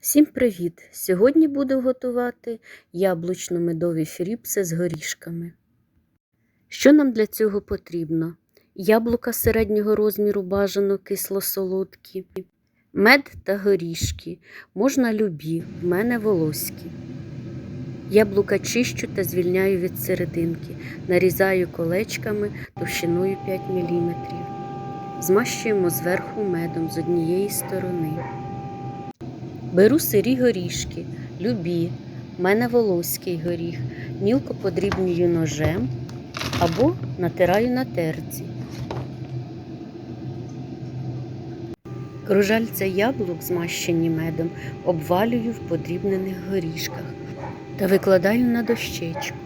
Всім привіт! Сьогодні буду готувати яблучно-медові фріпси з горішками. Що нам для цього потрібно? Яблука середнього розміру бажано кисло-солодкі, мед та горішки. Можна любі, в мене волоські. Яблука чищу та звільняю від серединки, нарізаю колечками товщиною 5 мм. Змащуємо зверху медом з однієї сторони. Беру сирі горішки, любі, в мене волоський горіх, мілко подрібнюю ножем або натираю на терці. Кружальця яблук, змащені медом, обвалюю в подрібнених горішках та викладаю на дощечку.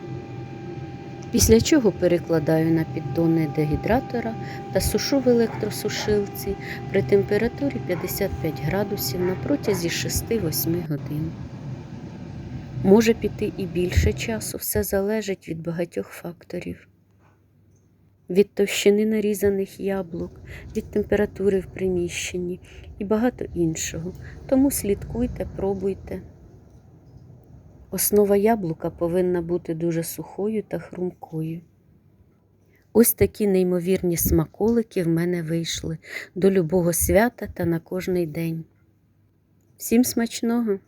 Після чого перекладаю на піддони дегідратора та сушу в електросушилці при температурі 55 градусів на протязі 6-8 годин. Може піти і більше часу, все залежить від багатьох факторів. Від товщини нарізаних яблук, від температури в приміщенні і багато іншого. Тому слідкуйте, пробуйте. Основа яблука повинна бути дуже сухою та хрумкою. Ось такі неймовірні смаколики в мене вийшли до любого свята та на кожний день. Всім смачного!